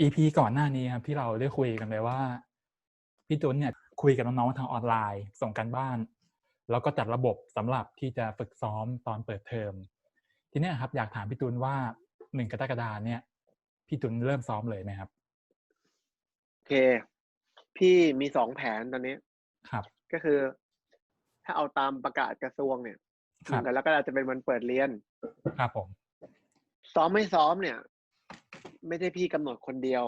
EP ก่อนหน้านี้ครับที่เราได้คุยกันไปว่า พี่ตุนเนี่ยคุยกับน้องๆทางออนไลน์ส่งกันบ้าน แล้วก็จัดระบบสำหรับที่จะฝึกซ้อมตอนเปิดเทอม ทีนี้ครับอยากถามพี่ตุนว่าหนึ่งกรกฎาเนี่ย พี่ตุนเริ่มซ้อมเลยไหมครับโอเค พี่มีสองแผนตอนนี้ครับ ก็คือ ถ้าเอาตามประกาศกระทรวงเนี่ยคหรันึ่บงกรกฎาจะเป็นวันเปิดเรียน ครับผม ซ้อมไม่ซ้อมเนี่ย ไม่ใช่พี่กำหนดคนเดียว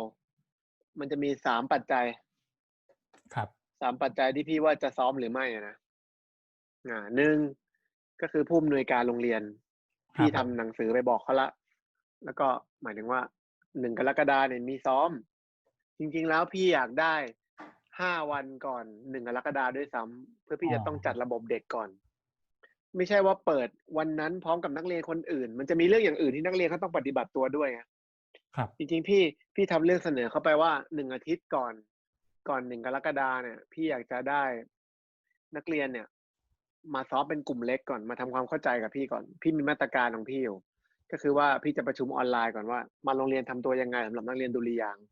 มันจะมีสามปัจจัย ครับสามปัจจัยที่พี่ว่าจะซ้อมหรือไม่อะนะอ่าหนึ่งก็คือผู้อำนวยการโรงเรียนครับพี่ทำผมหนังสือไปบอกเขาละ แล้วก็หมายถึงว่าหนึ่งกรกฎาเนี่ยมีซ้อม จริง ๆ แล้วพี่อยากได้ห้าวันก่อนหนึ่งกรกฎาด้วยซ้ำเพื่อพี่จะต้องจัดระบบเด็กก่อน ไม่ใช่ว่าเปิดวันนั้นพร้อมกับนักเรียนคนอื่น มันจะมีเรื่องอย่างอื่นที่นักเรียนเขาต้องปฏิบัติตัวด้วยไง ครับ จริงๆพี่พี่ทำเรื่องเสนอเข้าไปว่าหนึ่งอาทิตย์ก่อนก่อนหนึ่งกรกฎาเนี่ย พี่อยากจะได้นักเรียนเนี่ย มาซ้อมเป็นกลุ่มเล็กก่อนมาทำความเข้าใจกับพี่ก่อน พี่มีมาตรการของพี่อยู่ ก็คือว่าพี่จะประชุมออนไลน์ก่อนว่า มาโรงเรียนทำตัวยังไงสำหรับนักเรียนดุริยางค์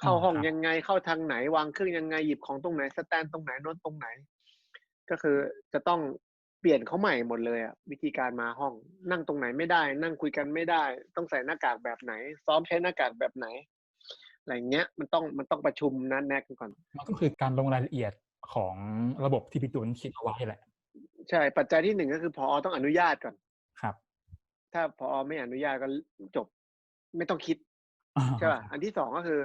เข้าห้องยังไงเข้าทางไหนวางเครื่องยังไงหยิบของตรงไหนสแตนตรงไหนโน้ตตรงไหน ก็คือจะต้อง เปลี่ยนเขาใหม่หมดเลยอะวิธีการมาห้อง นั่งตรงไหนไม่ได้ นั่งคุยกันไม่ได้ ต้องใส่หน้ากากแบบไหน ซ้อมใช้หน้ากากแบบไหนอะไรเงี้ยมันต้องมันต้องประชุมนัดแนะกันก่อน มันก็คือการลงรายละเอียดของระบบที่พี่ตุนคิดเอาไว้แหละ ใช่ปัจจัยที่หนึ่งก็คือพอต้องอนุญาตก่อนครับ ถ้าพอไม่อนุญาตก็จบ ไม่ต้องคิดใช่ป่ะอันที่สองก็คือ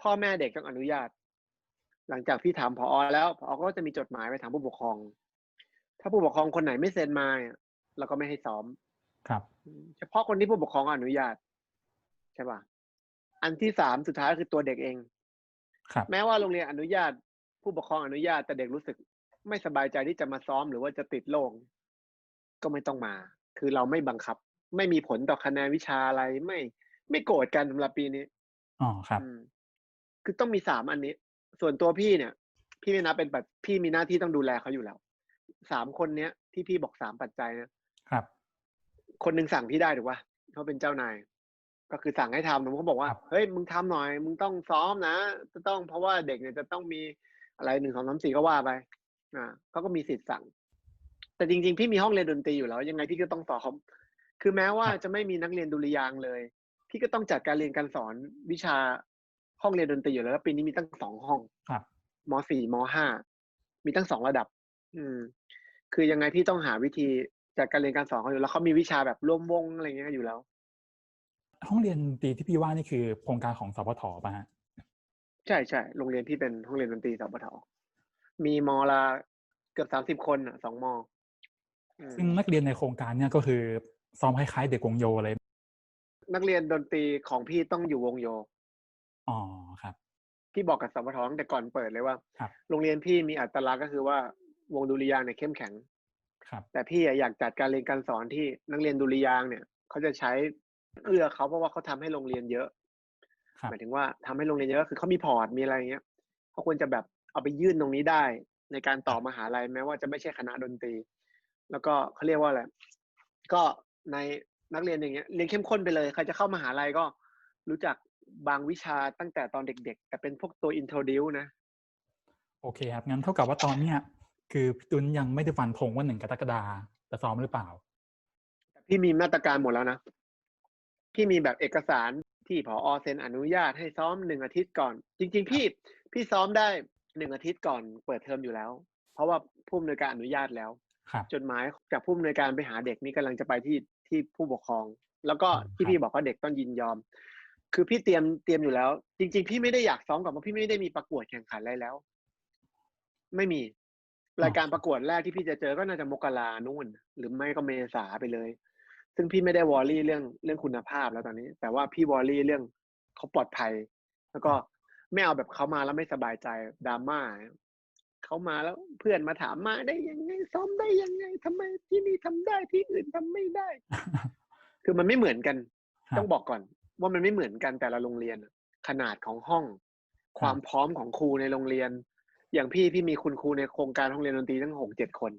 พ่อแม่เด็กต้องอนุญาต หลังจากพี่ถามพอแล้วพอก็จะมีจดหมายไปถามผู้ปกครอง ถ้าผู้ปกครองคนไหนไม่เซ็นมาเนี่ยเราก็ไม่ให้ซ้อม ครับอืมเฉพาะคนที่ผู้ปกครองอนุญาต ใช่ป่ะ อันที่สามสุดท้ายคือตัวเด็กเอง ครับ แม้ว่าโรงเรียนอนุญาต ผู้ปกครองอนุญาตแต่เด็กรู้สึก ไม่สบายใจที่จะมาซ้อมหรือว่าจะติดโรคก็ไม่ต้องมา คือเราไม่บังคับ ไม่มีผลต่อคะแนนวิชาอะไรไม่ ไม่โกรธกันสำหรับปีนี้อ๋อครับอืมคือต้องมีสามอันนี้ ส่วนตัวพี่เนี่ย พี่ไม่นับเป็นปัจพี่มีหน้าที่ต้องดูแลเขาอยู่แล้ว สามคนเนี้ยที่พี่บอกสามปัจจัยนะครับ คนหนึ่งสั่งพี่ได้ถูกป่ะเขาเป็นเจ้านาย ก็คือสั่งให้ทำผมก็บอกว่าครับเฮ้ยมึงทำหน่อย มึงต้องซ้อมนะจะต้องเพราะว่าเด็กเนี่ยจะต้องมีอะไรหนึ่งสองสามสี่ก็ว่าไป อ่าเขาก็มีสิทธิ์สั่ง แต่จริง ๆ พี่มีห้องเรียนดนตรีอยู่แล้ว ยังไงพี่ก็ต้องซ้อมคือแม้ว่าจะไม่มีนักเรียนดุริยางค์เลย พี่ก็ต้องจัดการเรียนการสอนวิชาห้องเรียนดนตรีอยู่แล้วแล้วปีนี้มีตั้งสองห้องครับมสี่มห้ามีตั้งสองระดับ อืม คือยังไงพี่ต้องหาวิธีจัดการเรียนการสอนเขาอยู่แล้วเขามีวิชาแบบร่วมวงอะไรเงี้ยอยู่แล้ว ห้องเรียนดนตรีที่พี่ว่านี่คือโครงการของสพทป่ะฮะใช่ใช่โรงเรียนพี่เป็นห้องเรียนดนตรีสปทมีมละเกือบสามสิบคนอะสองมอืมซึ่งนักเรียนในโครงการเนี่ยก็คือซ้อมคล้ายๆเด็กวงโยเลย นักเรียนดนตรีของพี่ต้องอยู่วงโยอ๋อครับ พี่บอกกับสปทตั้งแต่ก่อนเปิดเลยว่าครับโรงเรียนพี่มีอัตลักษณ์ก็คือว่า วงดุริยางค์เนี่ยเข้มแข็ง ครับ แต่พี่อะอยากจัดการเรียนการสอนที่นักเรียนดุริยางค์เนี่ยเขาจะใช้เอื้อเขาเพราะว่าเขาทำให้โรงเรียนเยอะครับหมายถึงว่าทำให้โรงเรียนเยอะคือเขามีพอร์ตมีอะไรอย่างเงี้ยเขาควรจะแบบเอาไปยื่นตรงนี้ได้ ในการต่อมหาลัยแม้ว่าจะไม่ใช่คณะดนตรี แล้วก็เขาเรียกว่าอะไรก็ในนักเรียนอย่างเงี้ยเรียนเข้มข้นไปเลยใครจะเข้ามหาลัยก็รู้จักบางวิชาตั้งแต่ตอนเด็ก ๆ แต่เป็นพวกตัวอินโทรดิวนะ โอเคครับงั้นเท่ากับว่าตอนเนี้ย คือพี่ตุนยังไม่ได้ฟันธงว่าหนึ่งกรกฎาจะซ้อมหรือเปล่าพี่มีมาตรการหมดแล้วนะพี่มีแบบเอกสารที่ผอเซ็นอนุญาตให้ซ้อมหนึ่งอาทิตย์ก่อน จริง ๆ พี่พี่ซ้อมได้หนึ่งอาทิตย์ก่อนเปิดเทอมอยู่แล้ว เพราะว่าผู้อำนวยการอนุญาตแล้วครับจดหมายจากผู้อำนวยการไปหาเด็กนี่กำลังจะไปที่ที่ผู้ปกครอง แล้วก็อืมที่ครับพี่บอกว่าเด็กต้องยินยอม คือพี่เตรียมเตรียมอยู่แล้ว จริง ๆ พี่ไม่ได้อยากซ้อมก่อนเพราะพี่ไม่ได้มีประกวดแข่งขันอะไรแล้ว ไม่มี รายการประกวดแรกที่พี่จะเจอก็น่าจะมกรานู่น หรือไม่ก็เมษาไปเลย ซึ่งพี่ไม่ได้วอรี่เรื่องเรื่องคุณภาพแล้วตอนนี้ แต่ว่าพี่วอรี่เรื่องเขาปลอดภัย แล้วก็ไม่เอาแบบเขามาแล้วไม่สบายใจดราม่าเขามาแล้วเพื่อนมาถามมาได้ยังไง ซ้อมได้ยังไงทำไมที่นี่ทำได้ที่อื่นทำไม่ได้ คือมันไม่เหมือนกันครับต้องบอกก่อน ว่ามันไม่เหมือนกันแต่ละโรงเรียนอะขนาดของห้อง ความพร้อมของครูในโรงเรียน อย่างพี่พี่มีคุณครูในโครงการห้องเรียนดนตรีตั้งหกเจ็ดคน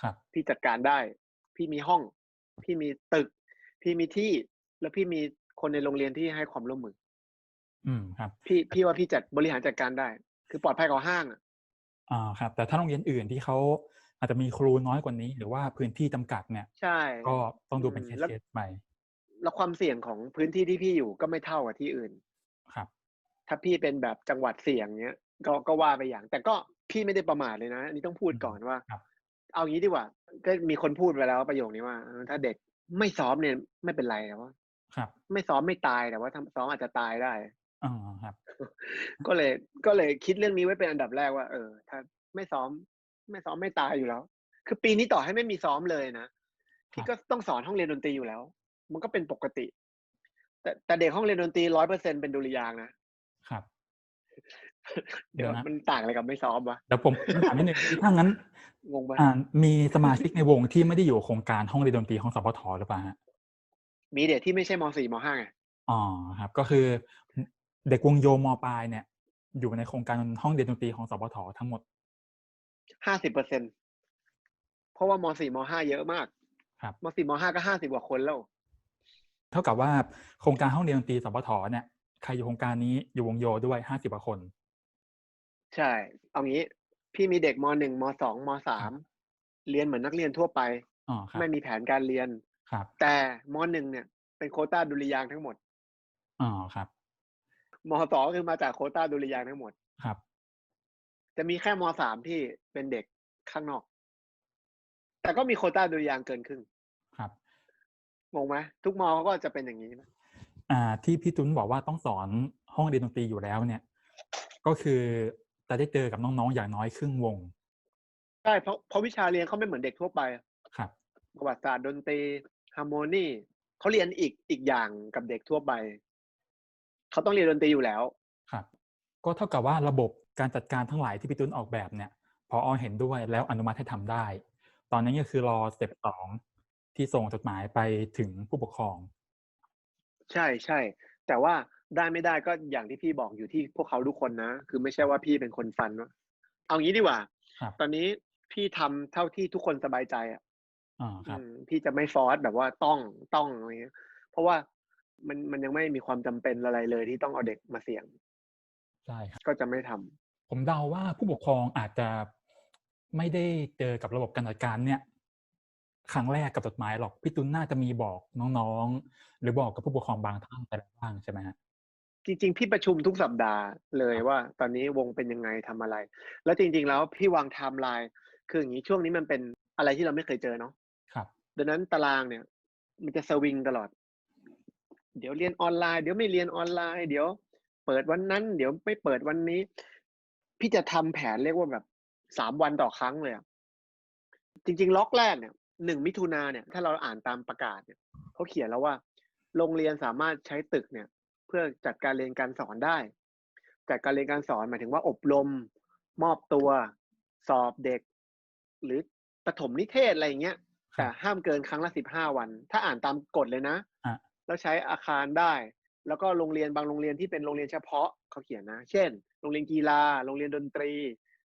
ครับ พี่จัดการได้ พี่มีห้อง พี่มีตึก พี่มีที่ แล้วพี่มีคนในโรงเรียนที่ให้ความร่วมมือ อืมครับ พี่พี่ว่าพี่จัดบริหารจัดการได้ คือปลอดภัยกว่าห้างอะอ่าครับ แต่ถ้าโรงเรียนอื่นที่เขาอาจจะมีครูน้อยกว่านี้ หรือว่าพื้นที่จำกัดเนี่ย ใช่ ก็ต้องดูเป็นอืเคมสแล้วเคสไปแล้วความเสี่ยงของพื้นที่ที่พี่อยู่ก็ไม่เท่ากับที่อื่น ครับ ถ้าพี่เป็นแบบจังหวัดเสี่ยงเนี้ย ก็ก็ว่าไปอย่าง แต่ก็พี่ไม่ได้ประมาทเลยนะอันนี้ต้องพูดก่อนว่าครับเอางี้ดีกว่า ก็มีคนพูดไปแล้วประโยคนี้ว่าเออถ้าเด็กไม่ซ้อมเนี่ยไม่เป็นไรแต่ว่าครับ ไม่ซ้อมไม่ตายแต่ว่าทำซ้อมอาจจะตายได้อ่าครับ ก็เลยก็เลยคิดเรื่องนี้ไว้เป็นอันดับแรกว่า เออ ถ้าไม่ซ้อม ไม่ซ้อมไม่ตายอยู่แล้ว คือปีนี้ต่อให้ไม่มีซ้อมเลยนะพี่ก็ต้องสอนห้องเรียนดนตรีอยู่แล้ว มันก็เป็นปกติ แต่แต่เด็กห้องเรียนดนตรีร้อยเปอร์เซ็นเป็นดุริยางค์นะครับ เดี๋เดี๋ยยววนะมันต่างอะไรกับไม่ซ้อมวะเดี๋ยวผมถามนิดนึงถ้างั้นงงปะอ่ามีสมาชิกในวงที่ไม่ได้อยู่โครงการห้องเรียนดนตรีของสพทหรือเปล่าฮะมีเด็กที่ไม่ใช่มสี่มห้าไงอ๋อครับ ก็คือเด็กวงโยมปลายเนี่ย อยู่ในโครงการห้องเรียนดนตรีของสพททั้งหมดห้าสิบเปอร์เซ็นเพราะว่ามสี่มห้าเยอะมาก ครับมสี่มห้าก็ห้าสิบกว่าคนแล้ว เท่ากับว่าโครงการห้องเรียนดนตรีสพทเนี่ยใครอยู่โครงการนี้อยู่วงโยด้วยห้าสิบกว่าคน ใช่ เอางี้ พี่มีเด็กมหนึ่งมสองมสามเรียนเหมือนนักเรียนทั่วไป อ๋อครับไม่มีแผนการเรียน ครับแต่มหนึ่งเนี่ย เป็นโควต้าดุริยางค์ทั้งหมดอ๋อครับ มสองคือมาจากโควต้าดุริยางค์ทั้งหมด ครับ จะมีแค่มสามที่เป็นเด็กข้างนอก แต่ก็มีโควต้าดุริยางค์เกินครึ่งครับ งงไหมทุกมเขาก็จะเป็นอย่างนี้นะอ่าที่พี่ตุ้นบอกว่าต้องสอนห้องเรียนดนตรีอยู่แล้วเนี่ย ก็คือ จะได้เจอกับน้องๆอย่างน้อยครึ่งวงใช่เพราะเพราะวิชาเรียนเขาไม่เหมือนเด็กทั่วไปครับ ประวัติศาสตร์ดนตรีฮาร์โมนีเขาเรียนอีกอีกอย่างกับเด็กทั่วไปเขาต้องเรียนดนตรีอยู่แล้วครับ ก็เท่ากับว่าระบบการจัดการทั้งหลายที่พี่ตุ้นออกแบบเนี่ยพออเห็นด้วยแล้วอนุมัติให้ทำได้ ตอนนี้ก็คือรอสเต็ปสองที่ส่งจดหมายไปถึงผู้ปกครอง ใช่ใช่แต่ว่า ได้ไม่ได้ก็อย่างที่พี่บอกอยู่ที่พวกเขาทุกคนนะ คือไม่ใช่ว่าพี่เป็นคนฟันว่าเอางี้ดีกว่าครับตอนนี้พี่ทำเท่าที่ทุกคนสบายใจอะอ่าครับอืมพี่จะไม่ฟอร์สแบบว่าต้องต้องอะไรเงี้ย เพราะว่ามันมันยังไม่มีความจำเป็นอะไรเลยที่ต้องเอาเด็กมาเสี่ยงใช่ครับก็จะไม่ทำผมเดาว่าผู้ปกครองอาจจะไม่ได้เจอกับระบบการจัดการเนี่ยครั้งแรกกับจดหมายหรอกพี่ตุ้นน่าจะมีบอกน้องๆ หรือบอกกับผู้ปกครองบางท่านไปแล้วบ้างใช่ไหมฮะ จริง ๆ พี่ประชุมทุกสัปดาห์เลยครับว่า ตอนนี้วงเป็นยังไงทำอะไร แล้วจริง ๆ แล้วพี่วางไทม์ไลน์คืออย่างนี้ช่วงนี้มันเป็นอะไรที่เราไม่เคยเจอเนาะครับดังนั้นตารางเนี่ย มันจะสวิงตลอด เดี๋ยวเรียนออนไลน์เดี๋ยวไม่เรียนออนไลน์ เดี๋ยว เปิดวันนั้น เดี๋ยวไม่เปิดวันนี้ พี่จะทำแผนเรียกว่าแบบสามวันต่อครั้งเลยอะจริง ๆ ล็อกแรกเนี่ยหนึ่งมิถุนาเนี่ย ถ้าเราอ่านตามประกาศเนี่ยเขาเขียนแล้วว่า โรงเรียนสามารถใช้ตึกเนี่ย เพื่อจัดการเรียนการสอนได้ จัดการเรียนการสอนหมายถึงว่าอบรม มอบตัว สอบเด็ก หรือประถมนิเทศอะไรอย่างเงี้ยครับแต่ห้ามเกินครั้งละสิบห้าวัน ถ้าอ่านตามกฎเลยนะอะแล้วใช้อาคารได้ แล้วก็โรงเรียนบางโรงเรียนที่เป็นโรงเรียนเฉพาะเขาเขียนนะ เช่น โรงเรียนกีฬา โรงเรียนดนตรี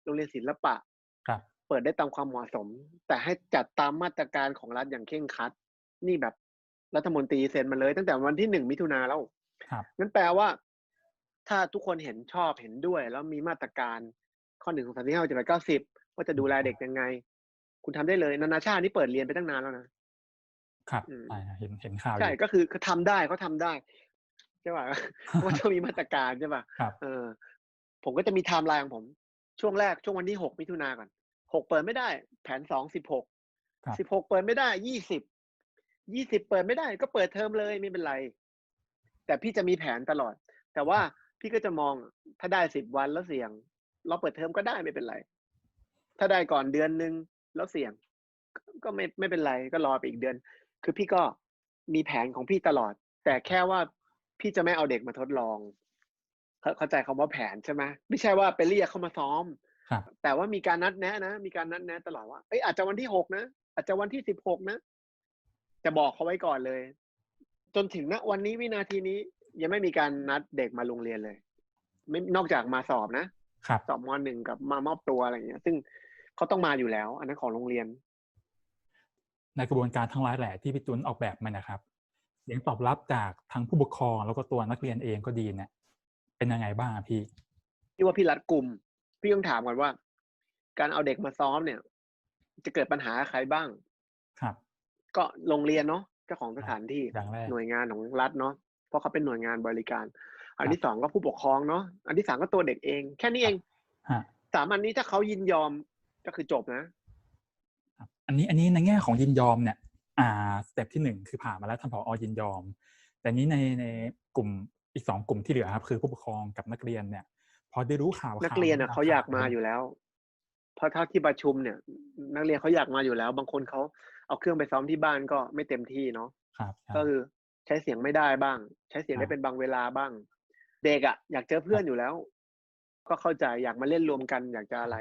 โรงเรียนศิลปะครับเปิดได้ตามความเหมาะสม แต่ให้จัดตามมาตรการของรัฐอย่างเคร่งครัด นี่แบบรัฐมนตรีเซ็นมาเลย ตั้งแต่วันที่หนึ่งมิถุนาแล้วครับ นั่นแปลว่า ถ้าทุกคนเห็นชอบเห็นด้วย แล้วมีมาตรการข้อหนึ่งของสามที่ห้าเจ็ดแปดเก้าสิบว่าจะดูแลเด็กยังไง คุณทำได้เลยนานาชาตินี่เปิดเรียนไปตั้งนานแล้วนะครับอืมใช่เห็นเห็นข่าวอใช่ยู่ก็คือเขาทำได้เขาทำได้ใช่ป่ะว่าจะมีมาตรการใช่ป่ะครับเออ ผมก็จะมีไทม์ไลน์ของผม ช่วงแรกช่วงวันที่หกมิถุนาก่อนหกเปิดไม่ได้ แผนสองสิบหกครับสิบหกเปิดไม่ได้ยี่สิบยี่สิบเปิดไม่ได้ ก็เปิดเทอมเลยไม่เป็นไร แต่พี่จะมีแผนตลอด แต่ว่าพี่ก็จะมองถ้าได้สิบวันแล้วเสี่ยง เราเปิดเทอมก็ได้ไม่เป็นไร ถ้าได้ก่อนเดือนนึงแล้วเสี่ยง ก็ก็ไม่ไม่เป็นไรก็รอไปอีกเดือน คือพี่ก็มีแผนของพี่ตลอด แต่แค่ว่าพี่จะไม่เอาเด็กมาทดลอง เข้าเข้าใจคำว่าแผนใช่ไหมไม่ใช่ว่าไปเรียกเข้ามาซ้อมครับแต่ว่ามีการนัดแนะนะ มีการนัดแนะตลอดว่าเอ้ยอาจจะวันที่หกนะอาจจะวันที่สิบหกนะจะบอกเขาไว้ก่อนเลย จนถึงณวันนี้วินาทีนี้ ยังไม่มีการนัดเด็กมาโรงเรียนเลย ไม่นอกจากมาสอบนะครับสอบมหนึ่งกับมามอบตัวอะไรอย่างเงี้ย ซึ่งเขาต้องมาอยู่แล้ว อันนั้นของโรงเรียน ในกระบวนการทั้งหลายแหล่ที่พี่ตุ้นออกแบบมานะครับ เสียงตอบรับจากทั้งผู้ปกครองแล้วก็ตัวนักเรียนเองก็ดีเนี่ยเป็นยังไงบ้างอะพี่พี่ว่าพี่รัดกลุ่ม พี่ต้องถามก่อนว่า การเอาเด็กมาซ้อมเนี่ย จะเกิดปัญหากับใครบ้าง ครับ ก็โรงเรียนเนาะ เจ้าของสถานที่อย่างแรก หน่วยงานของรัฐเนาะเพราะเขาเป็นหน่วยงานบริการ อันครับที่สองก็ผู้ปกครองเนาะอันที่สามก็ตัวเด็กเอง แค่นี้เองฮะ สามอันนี้ถ้าเขายินยอมก็คือจบนะ ครับอันนี้อันนี้ในแง่ของยินยอมเนี่ย อ่าสเต็ปที่หนึ่งคือผ่านมาแล้วท่านผอยินยอม แต่นี้ในในกลุ่มอีกสองกลุ่มที่เหลือครับคือผู้ปกครองกับนักเรียนเนี่ย พอได้รู้ข่าวนักเรียนอะข่วเขาอยากมาอยู่แล้ว เพราะเท่าที่ประชุมเนี่ย นักเรียนเขาอยากมาอยู่แล้ว บางคนเขา เอาเครื่องไปซ้อมที่บ้านก็ไม่เต็มที่เนาะครับใช่ก็คือใช้เสียงไม่ได้บ้าง ใช้เสียงครัได้บเป็นบางเวลาบ้าง เด็กอะ อยากเจอเพื่อนอยู่แล้ว ก็เข้าใจอยากมาเล่นรวมกันอยากจะอะไร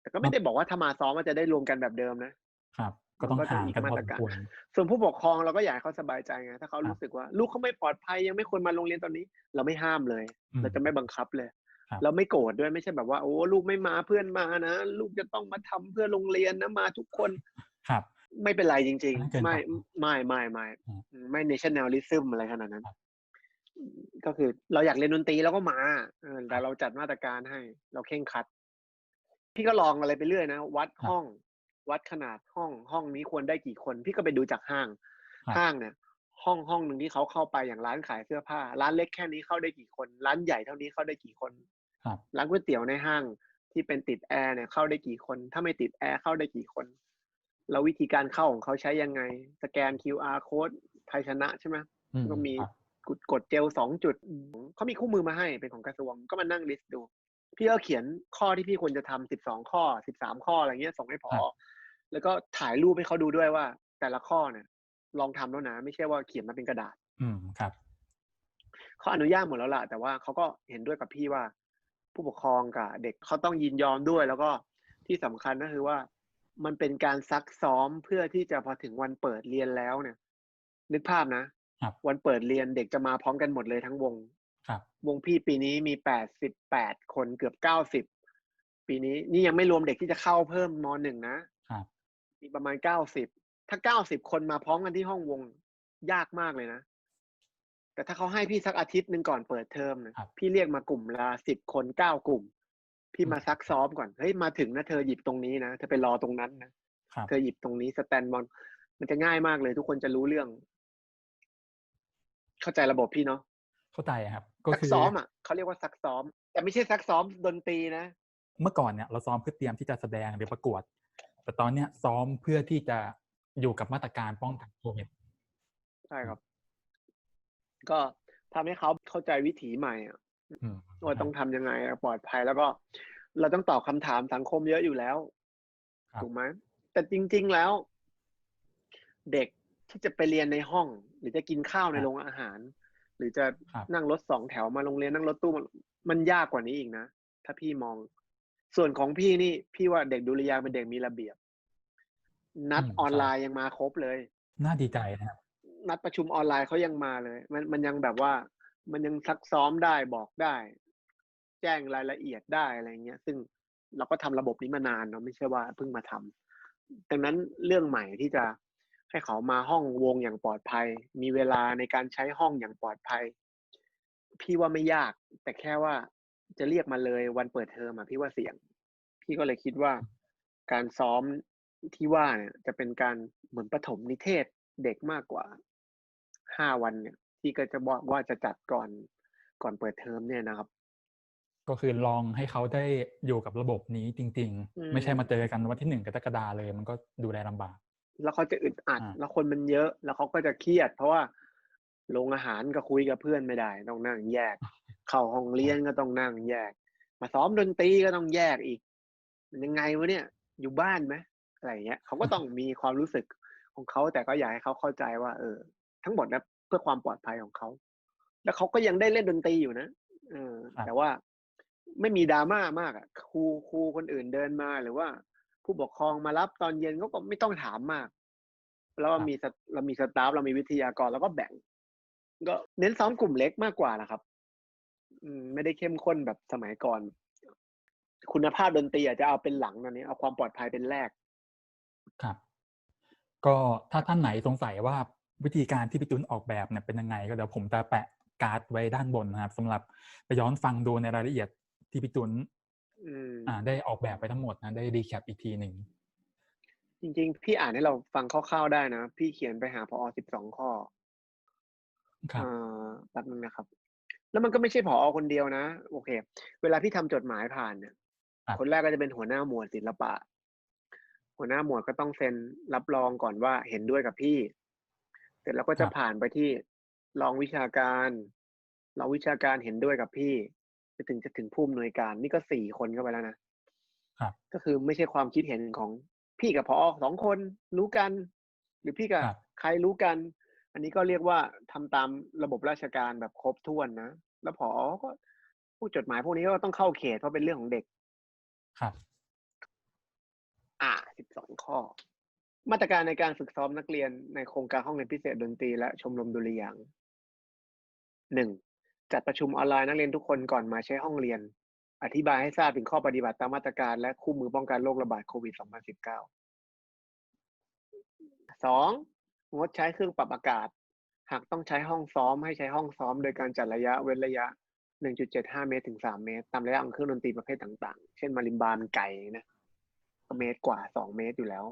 แต่ก็ไม่ได้บอกว่าถ้ามาซ้อมมันจะได้รวมกันแบบเดิมนะครับ ก็ต้องมันก็จะห่างอีกกันพอมาสตรมการควรส่วนผู้ปกครองเราก็อยากให้เขาสบายใจไงถ้าเขาครับรู้สึกว่า ลูกเขาไม่ปลอดภัยยังไม่ควรมาโรงเรียนตอนนี้ เราไม่ห้ามเลยอืมเราจะไม่บังคับเลยครับเราไม่โกรธด้วยไม่ใช่แบบว่าโอ้ลูกไม่มาเพื่อนมานะลูกจะต้องมาทำเพื่อโรงเรียนนะมาทุกคน ครับ ไม่เป็นไรจริงอันนั้นเกินๆไม่ไปไม่ไม่ไม่อืมไม่ nationalism อะไรขนาดนั้นครับก็คือเราอยากเรียนดนตรีเราก็มาเออแต่เราจัดมาตรการให้ เราเข่งครัด พี่ก็ลองอะไรไปเรื่อยนะ วัดครับห้อง วัดขนาดห้องห้องนี้ควรได้กี่คน พี่ก็ไปดูจากห้างครับห้างเนี่ยห้องห้องหนึ่งที่เขาเข้าไปอย่างร้านขายเสื้อผ้า ร้านเล็กแค่นี้เข้าได้กี่คน ร้านใหญ่เท่านี้เข้าได้กี่คนครับร้านก๋วยเตี๋ยวในห้างที่เป็นติดแอร์เนี่ยเข้าได้กี่คน ถ้าไม่ติดแอร์เข้าได้กี่คน แล้ววิธีการเข้าของเขาใช้ยังไง สแกน QR code ไทยชนะใช่ไหมอืมก็มีครับกดกดเจลสองจุดเขามีคู่มือมาให้เป็นของกระทรวงก็มานั่งลิสต์ดู พี่ก็เขียนข้อที่พี่ควรจะทำสิบสองข้อสิบสามข้ออะไรเงี้ยส่งให้พอครับแล้วก็ถ่ายรูปให้เขาดูด้วยว่า แต่ละข้อเนี่ย ลองทำแล้วนะ ไม่ใช่ว่าเขียนมาเป็นกระดาษ อืมครับเขาอนุญาตหมดแล้วล่ะแต่ว่าเขาก็เห็นด้วยกับพี่ว่า ผู้ปกครองกับเด็กเขาต้องยินยอมด้วย แล้วก็ที่สำคัญก็คือว่า มันเป็นการซักซ้อมเพื่อที่จะพอถึงวันเปิดเรียนแล้วเนี่ย นึกภาพนะครับวันเปิดเรียนเด็กจะมาพร้อมกันหมดเลยทั้งวงครับวงพี่ปีนี้มีแปดสิบแปดคนเกือบเก้าสิบปีนี้นี่ยังไม่รวมเด็กที่จะเข้าเพิ่มมหนึ่งนะครับมีประมาณเก้าสิบถ้าเก้าสิบคนมาพร้อมกันที่ห้องวงยากมากเลยนะ แต่ถ้าเขาให้พี่สักอาทิตย์หนึ่งก่อนเปิดเทอมนะครับพี่เรียกมากลุ่มละสิบคนเก้ากลุ่ม พี่มาซักซ้อมก่อนเฮ้ยมาถึงนะเธอหยิบตรงนี้นะเธอไปรอตรงนั้นนะครับเธอหยิบตรงนี้สแตนบอลมันจะง่ายมากเลย ทุกคนจะรู้เรื่อง เข้าใจระบบพี่เนาะเข้าใจครับ ก็ซักคือซ้อมอะเขาเรียกว่าซักซ้อม แต่ไม่ใช่ซักซ้อมดนตรีนะเมื่อก่อนเนี่ยเราซ้อมเพื่อเตรียมที่จะแสดงหรือประกวด แต่ตอนเนี้ยซ้อมเพื่อที่จะอยู่กับมาตรการป้องกันโควิดใช่ครับ ก็ทำให้เขาเข้าใจวิถีใหม่อะอืม ว่าต้องทำยังไงอะปลอดภัยแล้วก็ เราต้องตอบคำถามสังคมเยอะอยู่แล้วครับถูกไหมแต่จริง ๆแล้ว เด็กที่จะไปเรียนในห้อง หรือจะกินข้าวในโรงอาหาร หรือจะครับนั่งรถสองแถวมาโรงเรียนนั่งรถตู้มามันยากกว่านี้อีกนะถ้าพี่มอง ส่วนของพี่นี่ พี่ว่าเด็กดุริยางค์เป็นเด็กมีระเบียบ นัดอืมออนครับไลน์ยังมาครบเลย น่าดีใจนะครับนัดประชุมออนไลน์เขายังมาเลย มันมันยังแบบว่า มันยังซักซ้อมได้บอกได้ แจ้งรายละเอียดได้อะไรเงี้ย ซึ่งเราก็ทำระบบนี้มานานเนาะไม่ใช่ว่าเพิ่งมาทำดังนั้นเรื่องใหม่ที่จะให้เขามาห้องวงอย่างปลอดภัย มีเวลาในการใช้ห้องอย่างปลอดภัย พี่ว่าไม่ยาก แต่แค่ว่าจะเรียกมาเลยวันเปิดเทอมอะพี่ว่าเสี่ยง พี่ก็เลยคิดว่า การซ้อมที่ว่าเนี่ย จะเป็นการเหมือนประถมนิเทศเด็กมากกว่าห้าวันเนี่ย ที่ก็จะบอกว่าจะจัดก่อนก่อนเปิดเทอมเนี่ยนะครับ ก็คือลองให้เขาได้อยู่กับระบบนี้จริงอืมๆไม่ใช่มาเจอกันวันที่หนึ่งกรกฎาเลย มันก็ดูแลลำบาก แล้วเขาจะอึดอัดอ่าแล้วคนมันเยอะ แล้วเขาก็จะเครียด เพราะว่าโรงอาหารก็คุยกับเพื่อนไม่ได้ต้องนั่งแยก เข้าห้องเรียนก็ต้องนั่งแยก มาซ้อมดนตรีก็ต้องแยกอีกมันยังไงวะเนี่ย อยู่บ้านไหมอะไรอย่างเงี้ยเขาก็ต้องมีความรู้สึกของเขาแต่ก็อยากให้เขาเข้าใจว่า เออ ทั้งหมดนะ เพื่อความปลอดภัยของเขา แล้วเขาก็ยังได้เล่นดนตรีอยู่นะเออครับแต่ว่าไม่มีดราม่ามากอะครูครูคนอื่นเดินมาหรือว่า ผู้ปกครองมารับตอนเย็นเขาก็ไม่ต้องถามมากแล้วเรามีสตเรามีสตาฟเรามีวิทยากรแล้วก็แบ่ง ก็เน้นซ้อมกลุ่มเล็กมากกว่านะครับ อืม ไม่ได้เข้มข้นแบบสมัยก่อน คุณภาพดนตรีอาจจะเอาเป็นหลังตอนนี้ เอาความปลอดภัยเป็นแรก ครับ ก็ถ้าท่านไหนสงสัยว่า วิธีการที่พี่จุนออกแบบเนี่ยเป็นยังไง ก็เดี๋ยวผมจะแปะการ์ดไว้ด้านบนนะครับสำหรับไปย้อนฟังดูในรายละเอียดที่พี่ตุนอืมอ่า ได้ออกแบบไปทั้งหมดนะได้รีแคปอีกทีหนึ่งจริงๆ พี่อ่านให้เราฟังคร่าวๆได้นะ พี่เขียนไปหาพอสิบสองข้อครับเอ่อแป๊บนึงนะครับ แล้วมันก็ไม่ใช่ผอคนเดียวนะ โอเค เวลาพี่ทำจดหมายผ่านเนี่ยครับคนแรกก็จะเป็นหัวหน้าหมวดศิลปะ หัวหน้าหมวดก็ต้องเซ็นรับรองก่อนว่าเห็นด้วยกับพี่เส ร็จแล้วก็จะผ่านไปที่รองวิชาการรองวิชาการเห็นด้วยกับพี่จะถึงจะถึงผู้อำนวยการ นี่ก็สี่คนเข้าไปแล้วนะ ครับ ก็คือไม่ใช่ความคิดเห็นของพี่กับพอสองคนรู้กัน หรือพี่กับครับ ใครรู้กัน อันนี้ก็เรียกว่าทำตามระบบราชการแบบครบถ้วนนะ แล้วพอก็ผู้จดหมายพวกนี้ก็ต้องเข้าเขตเพราะเป็นเรื่องของเด็ก ครับ อ่า12ข้อ มาตรการในการฝึกซ้อมนักเรียนในโครงการห้องเรียนพิเศษดนตรีและชมรมดุริยางหนึ่งจัดประชุมออนไลน์นักเรียนทุกคนก่อนมาใช้ห้องเรียน อธิบายให้ทราบถึงข้อปฏิบัติตามมาตรการและคู่มือป้องกันโรคระบาดโควิด 2019สองงดใช้เครื่องปรับอากาศ หากต้องใช้ห้องซ้อมให้ใช้ห้องซ้อมโดยการจัดระยะเว้นระยะ 1.75 เมตรถึง 3 เมตร ตามระยะของเครื่องดนตรีประเภทต่าง ๆ เช่นมาริมบามันไก่นะเมตรกว่าสองเมตรอยู่แล้ว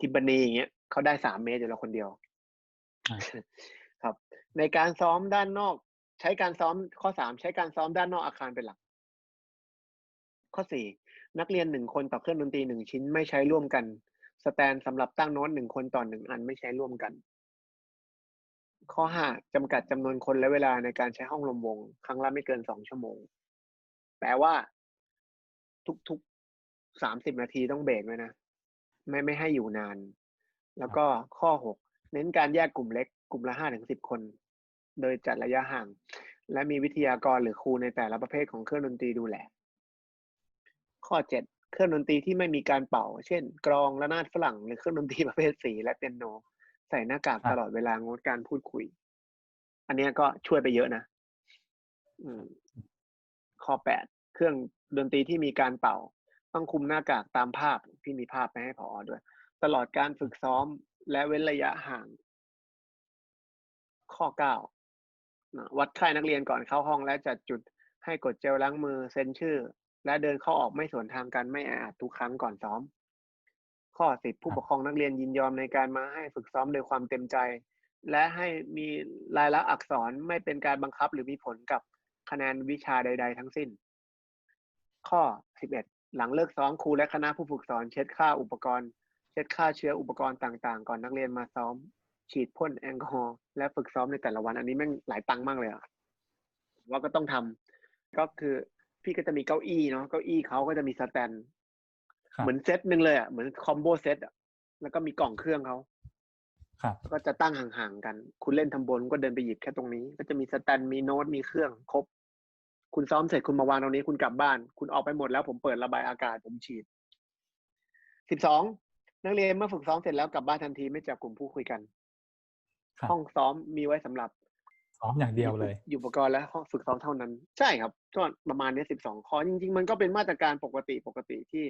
ทิมบานีอย่างเงี้ยเขาได้สามเมตรอยู่แล้วคนเดียวอ่าครับ ในการซ้อมด้านนอก ใช้การซ้อมข้อสามใช้การซ้อมด้านนอกอาคารเป็นหลัก ข้อสี่นักเรียนหนึ่งคนต่อเครื่องดนตรีหนึ่งชิ้นไม่ใช้ร่วมกัน สแตนสำหรับตั้งโน้ตหนึ่งคนต่อหนึ่งอันไม่ใช้ร่วมกัน ข้อห้าจำกัดจำนวนคนและเวลาในการใช้ห้องลมวง ครั้งละไม่เกินสองชั่วโมง แปลว่า ทุกๆสามสิบนาทีต้องเบรกไว้นะ ไม่ไม่ให้อยู่นาน แล้วก็ข้อหกเน้นการแยกกลุ่มเล็กกลุ่มละห้าถึงสิบคน โดยจัดระยะห่าง และมีวิทยากรหรือครูในแต่ละประเภทของเครื่องดนตรีดูแล ข้อเจ็ดเครื่องดนตรีที่ไม่มีการเป่า เช่น กรองระนาดฝรั่งหรือเครื่องดนตรีประเภทสีและเปียโน ใส่หน้ากากครับตลอดเวลางดการพูดคุย อันเนี้ยก็ช่วยไปเยอะนะอืมข้อแปดเครื่องดนตรีที่มีการเป่า ต้องคุมหน้ากากตามภาพพี่มีภาพไปให้พอด้วย ตลอดการฝึกซ้อมและเว้นระยะห่าง ข้อเก้านะวัดไข้นักเรียนก่อนเข้าห้องและจัดจุดให้กดเจลล้างมือเซ็นชื่อ และเดินเข้าออกไม่สวนทางกันไม่แออัดทุกครั้งก่อนซ้อม ข้อสิบผู้ปกครองนักเรียนยินยอมในการมาให้ฝึกซ้อมโดยความเต็มใจ และให้มีลายลักษณ์อักษรไม่เป็นการบังคับหรือมีผลกับคะแนนวิชาใด ๆ ทั้งสิ้น ข้อ11 หลังเลิกซ้อมครูและคณะผู้ฝึกสอนเช็ดค่าอุปกรณ์ เช็ดค่าเชื้ออุปกรณ์ต่างๆ ก่อนนักเรียนมาซ้อม ฉีดพ่นแอลกอฮอล์และฝึกซ้อมในแต่ละวัน อันนี้แม่งหลายตังค์มากเลยอะว่าก็ต้องทำก็คือพี่ก็จะมีเก้าอี้เนาะเก้าอี้เขาก็จะมีสแตนครับเหมือนเซตหนึ่งเลยอะเหมือนคอมโบเซตอะแล้วก็มีกล่องเครื่องเขาครับแล้วก็จะตั้งห่างๆกัน คุณเล่นทำบนก็เดินไปหยิบแค่ตรงนี้ ก็จะมีสแตนมีโน้ตมีเครื่องครบ คุณซ้อมเสร็จคุณมาวางตรงนี้คุณกลับบ้าน คุณออกไปหมดแล้วผมเปิดระบายอากาศผมฉีดสิบสองนักเรียนเมื่อฝึกซ้อมเสร็จแล้วกลับบ้านทันทีไม่จับกลุ่มผู้คุยกันครับห้องซ้อมมีไว้สำหรับซ้อมอย่างเดียวเลยอุปกรณ์และห้องฝึกซ้อมเท่านั้น ใช่ครับก็ประมาณนี้สิบสองข้อจริง ๆ มันก็เป็นมาตรการปกติปกติที่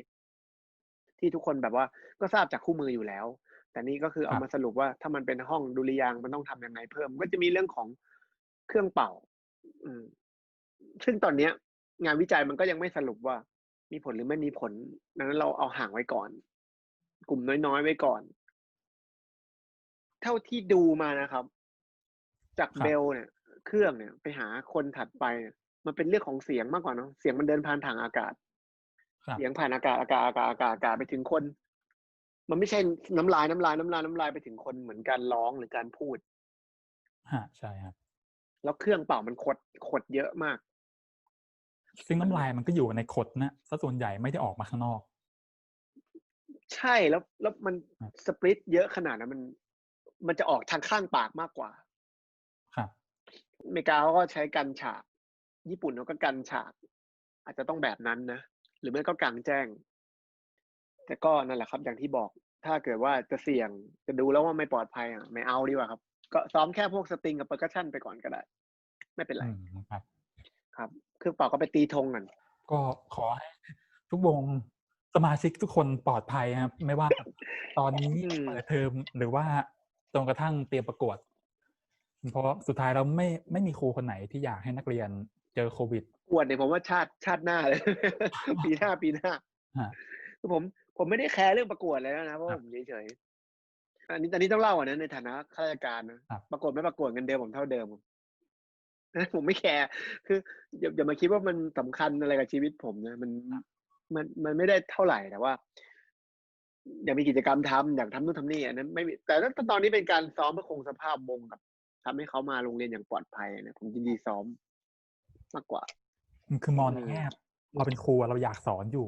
ที่ทุกคนแบบว่า ก็ทราบจากคู่มืออยู่แล้ว แต่นี่ก็คือเอาครับมาสรุปว่าถ้ามันเป็นห้องดุริยางค์มันต้องทำยังไงเพิ่ม ก็จะมีเรื่องของเครื่องเป่า อืม ซึ่งตอนเนี้ย งานวิจัยมันก็ยังไม่สรุปว่า มีผลหรือไม่มีผล ดังนั้นเราเอาห่างไว้ก่อน กลุ่มน้อยๆไว้ก่อน เท่าที่ดูมานะครับ จากครับ เบลเนี่ย เครื่องเนี่ย ไปหาคนถัดไปเนี่ยมันเป็นเรื่องของเสียงมากกว่าเนาะเสียงมันเดินผ่านทางอากาศ ครับ เสียงผ่านอากาศอากาศอากาศอากาศอากาศไปถึงคน มันไม่ใช่น้ำลายน้ำลายน้ำลายน้ำลายไปถึงคนเหมือนการร้องหรือการพูด ฮะ ใช่ครับ แล้วเครื่องเป่ามันขดขดเยอะมาก ซึ่งน้ำลายมันก็อยู่ในขดนะซะส่วนใหญ่ไม่ได้ออกมาข้างนอก ใช่แล้วแล้วมันครับสปริตเยอะขนาดนั้นมัน มันจะออกทางข้างปากมากกว่า ครับอเมริกาเขาก็ใช้กันฉาก ญี่ปุ่นเขาก็กันฉาก อาจจะต้องแบบนั้นนะหรือไม่ก็กลางแจ้ง แต่ก็นั่นแหละครับ อย่างที่บอกถ้าเกิดว่าจะเสี่ยงจะดูแล้วว่าไม่ปลอดภัยอะไม่เอาดีกว่าครับ ก็ซ้อมแค่พวกสตริงกับเปอร์คัชชันไปก่อนก็ได้ ไม่เป็นไรอืมครับ ครับ เครื่องเป่าก็ไปตีธงกันก็ขอให้ทุกวงสมาชิกทุกคนปลอดภัยครับ ไม่ว่าตอนนี้อืมเปิดเทอมหรือว่าจนกระทั่งเตรียมประกวด เพราะสุดท้ายเราไม่ไม่มีครูคนไหนที่อยากให้นักเรียนเจอโควิดปวดเนี่ยผมว่าชาติชาติหน้าเลย ปีหน้าปีหน้าฮะคือผมผมไม่ได้แคร์เรื่องประกวดเลยนะเพราะครัว่าบผมเฉยๆ อันนี้อันนี้ต้องเล่าอะนะในฐานะข้าราชการนะครับประกวดไม่ประกวดเงินเดือนผมเท่าเดิมผมไม่แคร์คืออย่าอย่ามาคิดว่ามันสำคัญอะไรกับชีวิตผมนะมันมันมันไม่ได้เท่าไหร่แต่ว่าอยากมีกิจกรรมทำอยากทำนู่นทำนี่อันนั้นไม่มีแต่ถ้าตอนนี้เป็นการซ้อมเพื่อคงสภาพวงกับทำให้เขามาโรงเรียนอย่างปลอดภัยนะผมยินดีซ้อมมากกว่าคือมองในอืมแง่เราเป็นครูอะเราอยากสอนอยู่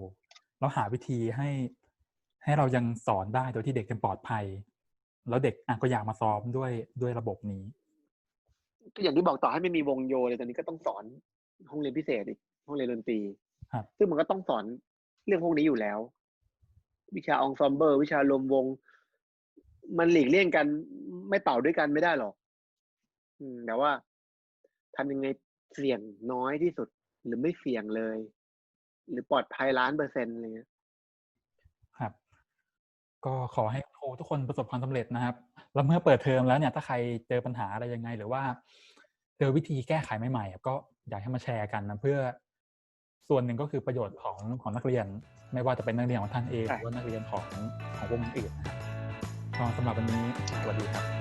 เราหาวิธีให้ ให้เรายังสอนได้โดยที่เด็กยังปลอดภัย แล้วเด็กอะก็อยากมาซ้อมด้วยด้วยระบบนี้ก็อย่างที่บอกต่อให้ไม่มีวงโยเลยตอนนี้ก็ต้องสอนห้องเรียนพิเศษอีกห้องเรียนดนตรีครับซึ่งมันก็ต้องสอนเรื่องพวกนี้อยู่แล้ว วิชาองซอมเบอร์ วิชารวมวง มันหลีกเลี่ยงกัน ไม่เป่าด้วยกันไม่ได้หรอกอืมแต่ว่าทำยังไงเสี่ยงน้อยที่สุด หรือไม่เสี่ยงเลย หรือปลอดภัยล้านเปอร์เซ็นต์อะไรเงี้ยครับ ก็ขอให้ครู ทุกคนประสบความสำเร็จนะครับ แล้วเมื่อเปิดเทอมแล้วเนี่ยถ้าใครเจอปัญหาอะไรยังไง หรือว่าเจอวิธีแก้ไขใหม่ๆอะก็อยากให้มาแชร์กันนะเพื่อส่วนหนึ่งก็คือประโยชน์ของของนักเรียน ไม่ว่าจะเป็นนักเรียนของท่านเองหรือว่านักเรียนของของวงอื่นนะครับก็สำหรับวันนี้สวัสดีครับ